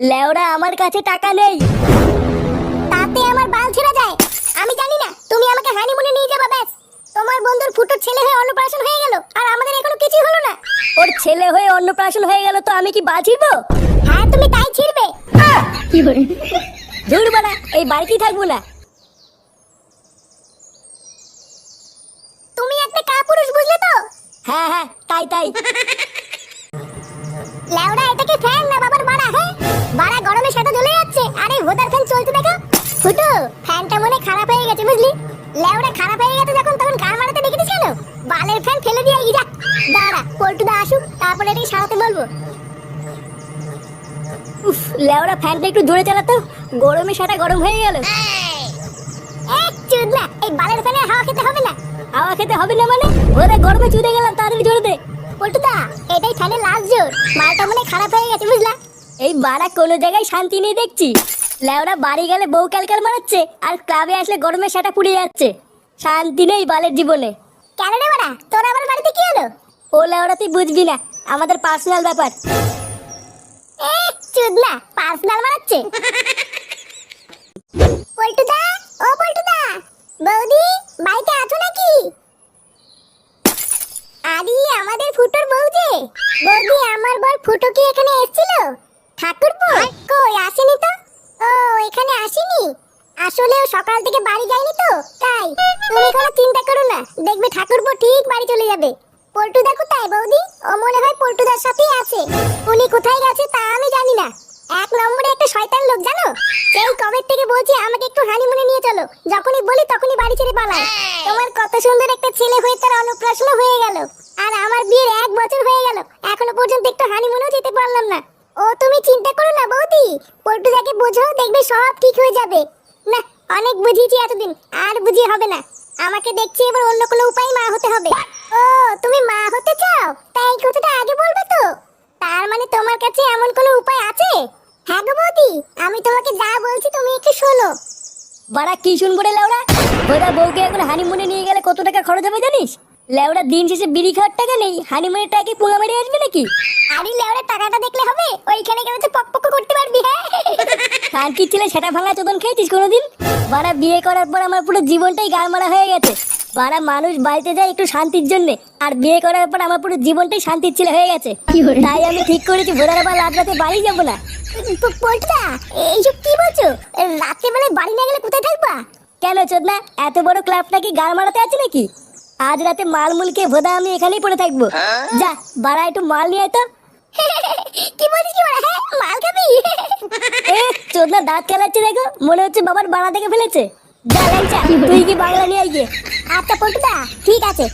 লেওরা আমার কাছে টাকা নেই। তাতে আমার বাল ছেড়ে যায়। আমি জানি না, তুমি আমাকে হানিমুনে নিয়ে যাবা, ব্যাস। তোমার বন্ধুর ফুটোর ছেলে হয়ে অন্নপ্রাশন হয়ে গেল, আর আমাদের এখনও কিছুই হলো না। ওর ছেলে হয়ে অন্নপ্রাশন হয়ে গেল তো আমি কি বাঁচিব হ্যাঁ তুমি তাই ছিড়বে। দূর বাড়া এই বাড়িতেই থাকব না। তুমি একটা কাপুরুষ, বুঝলে তো? হ্যাঁ হ্যাঁ তাই তাই। লেওড়া এটা কি ফ্যান উফ, লেওরা ফ্যানটা একটু চালাতো। গরমে গরম হয়ে গেল। এই বালের ফ্যানে হাওয়া খেতে হবে না। হাওয়া খেতে হবে না মানে? ওরে, গরমে চুদে গেলাম, তাড়াতাড়ি জোরে দে। এটাই ফ্যানের লাস্ট জোর। মালটা মনে খারাপ হয়ে গেছে, বুঝলা? এই বাড়া কোনো জায়গায় শান্তি নেই দেখছি। লেওরা বাড়ি গেলে বউ ক্যালকাল মারাচ্ছে, আর ক্লাবে আসলে গরমে সেটা পুড়ে যাচ্ছে। শান্তি নেই বালের জীবনে। কেন রে বাড়া? তোর আবার বাড়িতে কি হলো? ও লেওরা, তুই বুঝবি না। আমাদের পার্সোনাল ব্যাপার। এক পার্সোনাল মারাচ্ছে পল্টুদা ও পল্টুদা বৌদি বাড়িতে আছো নাকি? আরে আমাদের ফুটোর বউ যে। বৌদি আমার বর ফুটো কি এখানে এসেছিল? ঠাকুরপো? কই আসেনি তো? ও এখানে আসেনি? আসলে সকাল থেকে বাড়ি যায়নি তো তাই। তুমি কোনো চিন্তা করো না দেখবে ঠাকুরপো ঠিক বাড়ি চলে যাবে। পল্টুদা কোথায় বৌদি? ও মনে হয় পল্টুদার সাথেই আছে। উনি কোথায় গেছে তা আমি জানি না এক নম্বরে একটা শয়তান লোক জানো সেই থেকে বলছি, আমাকে একটু হানিমুনে নিয়ে চলো। যখনই বলি, তখনই বাড়ি ছেড়ে পালায়। তোমার কত সুন্দর একটা ছেলে হয়ে তার অন্নপ্রাশন হয়ে গেল। আর আমার বিয়ের এক বছর হয়ে গেল। এখনও পর্যন্ত একটু হানিমুনেও যেতে পারলাম না। ও, তুমি চিন্তা করো না, বৌদি। পল্টুদাকে বোঝো, দেখবে সব ঠিক হয়ে যাবে। না, অনেক বুঝিয়েছি এতদিন, আর বুঝিয়ে হবে না। আমাকে দেখছি, এবার অন্য কোনো উপায় মা হতে হবে। ও, তুমি মা হতে চাও? তাই কথাটা আগে বলবে তো? তার মানে তোমার কাছে এমন কোনো উপায় আছে? হ্যাঁ গো বৌদি আমি তোমাকে যা বলছি তুমি একটু শোনো। বাড়া কি শুনব রে লেওরা ওরা বউকে এখন হানিমুনে নিয়ে গেলে কত টাকা খরচ হবে জানিস? লেওরা দিন শেষে বিড়ি খাওয়ার টাকা নেই। হানিমুনের টাকা কি পোঙা মেরে আসবে নাকি? আরে লেওরা টাকাটা দেখলে হবে? ওইখানে গেলে তো পকপক করতে পারবি হ্যাঁ? কান কি ছেলে সেটা ভাঙা চোদন খেয়েছিস কোনোদিন? বাড়া বিয়ে করার পর আমার পুরো জীবনটাই গাল মারা হয়ে গেছে। বাড়া মানুষ বাড়িতে যায় একটু শান্তির জন্য। আর বিয়ে করার পর আমার পুরো জীবনটাই শান্তির ছেলে হয়ে গেছে। তাই আমি ঠিক করেছি ভোরের আবার রাত রাতে বাড়ি যাব না। পল্টুদা এইসব কি বলছো? রাত্রেবেলায় বাড়ি না গেলে কোথায় থাকবা? কেন চোদনা এত বড় ক্লাবটা কি গাল মারাতে আছে নাকি? আজ রাতে মাল মুলকে ভোদা আমি এখানেই পড়ে থাকব। যা বাড়া একটু মাল নিয়ে আয় তো। কি বলছিস কি বড় হ্যাঁ মাল খাবি? এ চোদনা দাঁত খেলাচ্ছে দেখো মনে হচ্ছে বাবার বাড়া থেকে ফেলেছে। যা তুই কি বাংলা নিয়ে আয় গিয়ে। আচ্ছা পল্টুদা ঠিক আছে।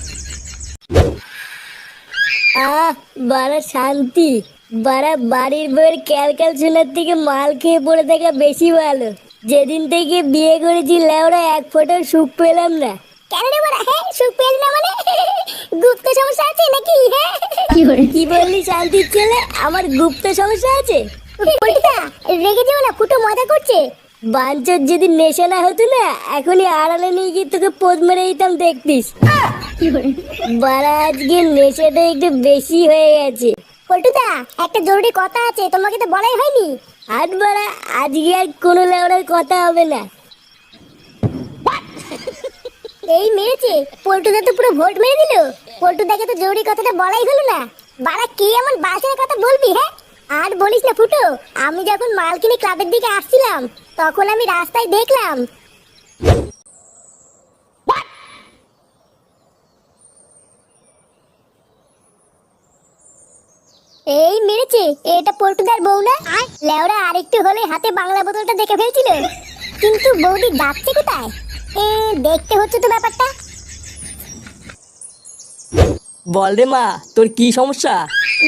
আহ বাড়া শান্তি। বাড়া বাড়ির বউয়ের ক্যাল ক্যাল শোনার থেকে মাল খেয়ে পড়ে থাকা বেশি ভালো। যেদিন থেকে বিয়ে করেছি লেওরা এক ফোঁটা সুখ পেলাম না। কেন রে বড় হ্যাঁ সুখ পেলি না মানে? গুপ্ত সমস্যা আছে নাকি? হ্যাঁ। কি বললি শান্তির ছেলে? আমার গুপ্ত সমস্যা আছে। পল্টুদা রেগে যেও না ফুটো মজা করছে। বাঞ্চর যদি নেশা না হতো না, এখনই আড়ালে নিয়ে গিয়ে তোকে পোদ মেরে দিতাম, দেখতিস? বাড়া, আজকে নেশাটা একটু বেশি হয়ে গেছে। পল্টুদা, একটা জরুরি কথা আছে, তোমাকে তো বলাই হয়নি। বাড়া, আজকে আর কোনো লেওড়ার কথা হবে না। এই মেরেছে, পল্টুদা তো পুরো ভোট মেরে দিল। পল্টুদাকে তো জরুরি কথাটা বলাই হলো না। বাড়া, কি এমন বাসের কথা বলবি হ্যাঁ? আর বলিস না ফুটো, আমি যখন মাল কিনে ক্লাবের দিকে আসছিলাম, তখন আমি রাস্তায় দেখলাম। এই মেরেছে, এটা পল্টুদার বউ না? লেওরা আরেকটু হলে হাতে বাংলা বোতলটা দেখে ফেলছিল। কিন্তু বৌদি যাচ্ছে কোথায়? এ, দেখতে হচ্ছে তো ব্যাপারটা। বল রে মা, তোর কি সমস্যা?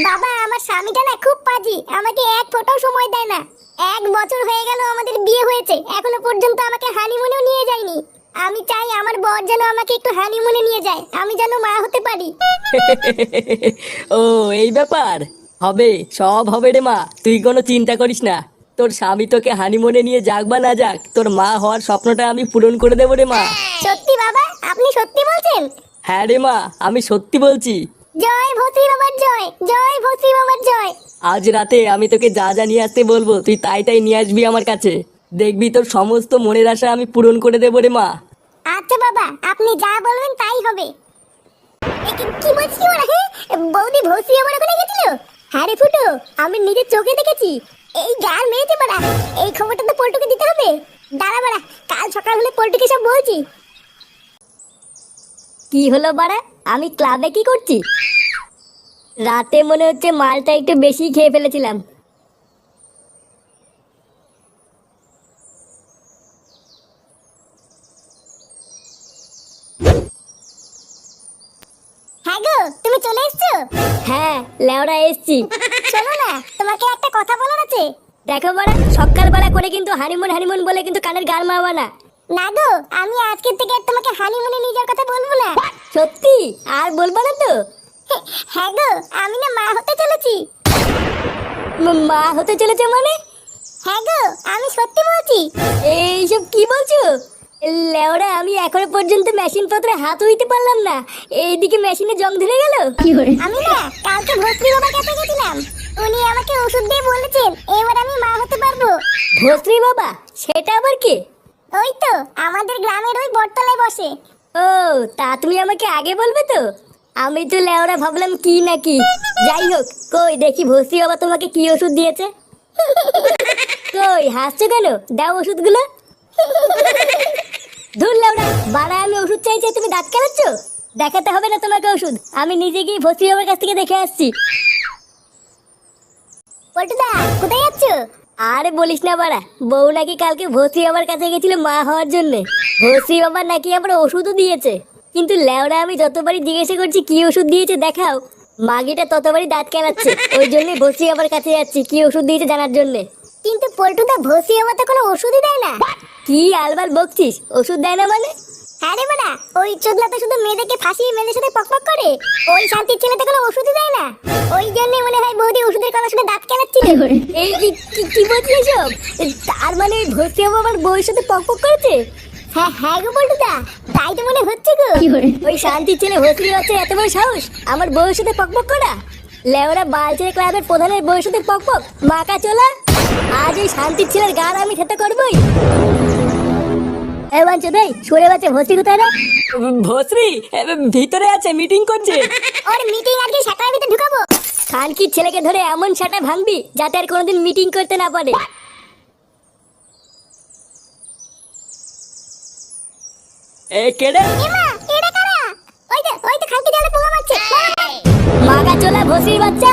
বাবা আমার স্বামীটা না খুব পাজি। আমাকে এক ফোঁটাও সময় দেয় না। এক বছর হয়ে গেল আমাদের বিয়ে হয়েছে। এখনও পর্যন্ত আমাকে হানিমুনেও নিয়ে যায়নি। আমি চাই আমার বর যেন আমাকে একটু হানিমুনে নিয়ে যায়। আমি যেন মা হতে পারি। ও এই ব্যাপার? হবে সব হবে রে মা। তুই কোনো চিন্তা করিস না। তোর স্বামী তোকে হানিমুনে নিয়ে যাক বা না যাক তোর মা হওয়ার স্বপ্নটা আমি পূরণ করে দেবো রে মা। সত্যি বাবা আপনি সত্যি বলছেন? হ্যাঁ রে মা আমি সত্যি বলছি। জয় ভত্রী বাবার জয় জয় ভত্রী বাবার জয়। আজ রাতে আমি তোকে যা যা নিয়ে আসতে বলব তুই তাই তাই নিয়ে আসবি আমার কাছে। দেখবি তোর সমস্ত মনের আশা আমি পূরণ করে দেবো রে মা। আচ্ছা বাবা আপনি যা বলবেন তাই হবে। এ কি- কি বলছিস ওরা হ্যাঁ বৌদি ভর্তি আমার ওখানে গেছিল? হ্যাঁ রে ফুটো আমি নিজের চোখে দেখেছি। এই গান মেরেছে বাড়া। এই খবরটা তো পল্টুকে দিতে হবে। দাঁড়া বাড়া কাল সকাল হলে পল্টুকে সব বলছি। কি হলো বাড়া? আমি ক্লাবে কি করছি? রাতে মনে হচ্ছে মালটা একটু বেশি খেয়ে ফেলেছিলাম। হ্যাঁ গো তুমি চলে এসছো? হ্যাঁ লেওড়া এসছি। শোনো না তোমাকে একটা কথা বলার আছে। দেখো বাড়া সকালবেলা করে কিন্তু হানিমুন হানিমুন বলে কিন্তু কানের গান মারবা না। না গো আমি আজকের থেকে আর তোমাকে হানিমুনে নিয়ে যাওয়ার কথা বলব না। সত্যি? আর বলব না তো? হ্যাঁ গো আমি না মা হতে চলেছি। মা হতে চলেছে মানে? হ্যাঁ গো আমি সত্যি বলছি। এইসব কি বলছো? লেওরা আমি এখনও পর্যন্ত মেশিন পত্রে হাত হইতে পারলাম না। এইদিকে মেশিনে জং ধরে গেল। আমি না কালকে ভর্তি বাবার কাছে গেছিলাম। উনি আমাকে ওষুধ দিয়ে বলেছেন এবার আমি মা হতে পারব। ভস্রী বাবা? সেটা আবার কি? ওই তো, আমাদের গ্রামের ওই বটতলায় বসে। ও, তা তুমি আমাকে আগে বলবে তো? আমি তো লেওরা ভাবলাম কি নাকি যাই হোক, কই, দেখি ভসি বাবা তোমাকে কি ওষুধ দিয়েছে? কই, হাসছো কেন? দাও ওষুধগুলো। ধুর লেওরা, বাড়া, আমি ওষুধ চাইছি, তুমি দাঁত কেলাচ্ছ? দেখাতে হবে না তোমাকে ওষুধ। আমি নিজে গিয়ে ভস্রী বাবার কাছ থেকে দেখে আসছি। পল্টুদা, কোথায় যাচ্ছ? আরে বলিস না বাড়া বউ নাকি কালকে ভসি বাবার কাছে গেছিল মা হওয়ার জন্য। ভসি বাবার নাকি আবার ওষুধও দিয়েছে। কিন্তু লেওরা আমি যতবারই জিজ্ঞাসা করছি কি ওষুধ দিয়েছে দেখাও। মাগিটা ততবারই দাঁত কেলাচ্ছে ওই জন্যই ভসি বাবার কাছে যাচ্ছি কি ওষুধ দিয়েছে জানার জন্যে। কিন্তু পল্টুদা ভসি আমার তো কোনো ওষুধই দেয় না। কি আলবার বকছিস ওষুধ দেয় না মানে? হ্যাঁ রে বাড়া ওই চোদলা তো শুধু মেয়েদেরকে ফাঁসিয়ে মেয়েদের সাথে পকপক করে? ওই শান্তির ছেলে তো কোনো ওষুধই দেয় না? ওই জন্যই মনে হয় বৌদি ওষুধের কথা শুনে দাঁত কেলাচ্ছিল এই কি- কি- কি বলছিস সব তার মানে ওই ভস্রী বাবা আমার বউয়ের সাথে পক পক করেছে? হ্যাঁ হ্যাঁ গো পল্টুদা তাই তো মনে হচ্ছে গো। ওই শান্তির ছেলে ভস্রী হচ্ছে এত বড় সাহস আমার বউয়ের সাথে পক পক করা? লেওরা বালচের ক্লাবের প্রধানের বউয়ের সাথে পক পক মাকা চলা? আজ এই শান্তির ছেলের গান আমি খেতে করবই। এ বাঞ্চ দেই সরে বাচ্চা ভস্রী কোথায় রে? ভস্রী ভিতরে আছে মিটিং করছে। ওর মিটিং আজকে সাতটার ভিতরে ঢুকাবো। খানকির ছেলেকে ধরে এমন সাটা ভাঙবি যাতে আর কোনোদিন মিটিং করতে না পারে। এ কেডে এমা এটা কারা? ওই তো ওই তো খালকে জালে পোকা মারছে। মাকা চলা ভস্রীর বাচ্চা।